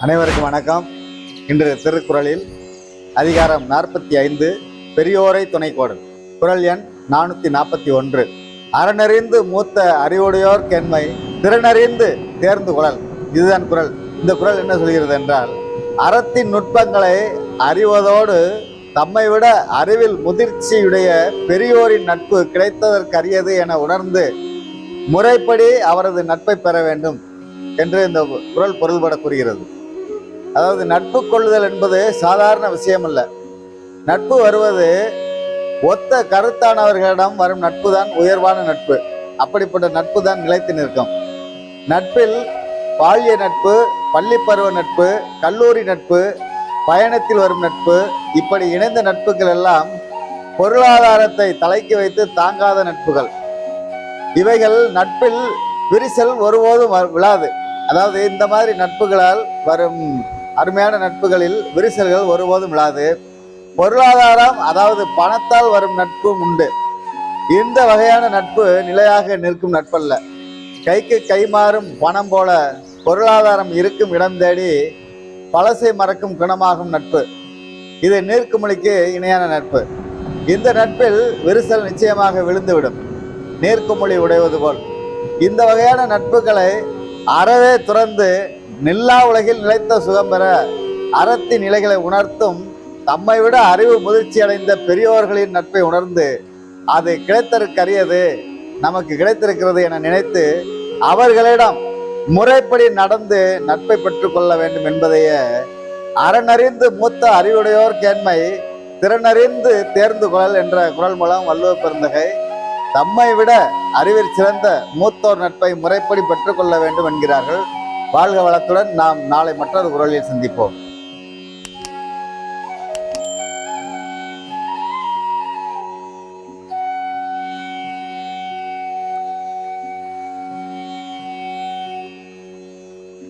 அனைவருக்கும் வணக்கம். இன்று திருக்குறளில் அதிகாரம் நாற்பத்தி ஐந்து பெரியோரை துணைக்கோடல் குறள் எண் நானூற்றி நாற்பத்தி ஒன்று. அறநறிந்து மூத்த அறிவுடையோர் கெண்மை திறனறிந்து தேர்ந்து குரல். இதுதான் குரல். இந்த குறள் என்ன சொல்கிறது என்றால் அறத்தின் நுட்பங்களை அறிவதோடு தம்மை விட அறிவில் முதிர்ச்சியுடைய பெரியோரின் நட்பு கிடைத்ததற்கரியது என உணர்ந்து முறைப்படி அவரது நட்பை பெற வேண்டும். என்று இந்த குரல் பொருள்பட கூறுகிறது. அதாவது நட்பு கொள்ளுதல் என்பது சாதாரண விஷயம் அல்ல நட்பு வருவது ஒத்த கருத்தானவர்களிடம் வரும் நட்பு தான் உயர்வான நட்பு. அப்படிப்பட்ட நட்பு தான் நிலைத்து நிற்கும். நட்பில் பால்ய நட்பு பள்ளி பருவ நட்பு கல்லூரி நட்பு பயணத்தில் வரும் நட்பு இப்படி இணைந்த நட்புகள் எல்லாம் பொருளாதாரத்தை தலைக்கு வைத்து தாங்காத நட்புகள். இவைகள் நட்பில் விரிசல் ஒருபோதும் வ- விழாது. அதாவது இந்த மாதிரி நட்புகளால் வரும் அருமையான நட்புகளில் விரிசல்கள் ஒருபோதும் இல்லாது. பொருளாதாரம் அதாவது பணத்தால் வரும் நட்பும் உண்டு. இந்த வகையான நட்பு நிலையாக நிற்கும் நட்பல்ல. கைக்கு கை மாறும் பணம் போல பொருளாதாரம் இருக்கும் இடம் தேடி பழசை மறக்கும் குணமாகும் நட்பு. இது நீர்க்குமிழிக்கு இணையான நட்பு. இந்த நட்பில் விரிசல் நிச்சயமாக விழுந்துவிடும். நீர்க்குமிழி உடைவது போல். இந்த வகையான நட்புகளை அறவே துறந்து நில்லா உலகில் நிலைத்த சுகம் பெற அறத்தின் நிலைகளை உணர்த்தும் தம்மை விட அறிவு முதிர்ச்சி அடைந்த பெரியோர்களின் நட்பை உணர்ந்து அது கிடைத்தற்கரியது நமக்கு கிடைத்திருக்கிறது என நினைத்து அவர்களிடம் முறைப்படி நடந்து நட்பை பெற்றுக்கொள்ள வேண்டும் என்பதையே அறநறிந்து மூத்த அறிவுடையோர் கேண்மை திறனறிந்து தேர்ந்து கொள்ளல் என்ற குரல் மூலம் வள்ளுவ பெருந்தகை தம்மை விட அறிவில் சிறந்த மூத்தோர் நட்பை முறைப்படி பெற்றுக்கொள்ள வேண்டும் என்கிறார்கள். வாழ்க வளத்துடன் நாம் நாளை மற்றொரு குரலில் சந்திப்போம்.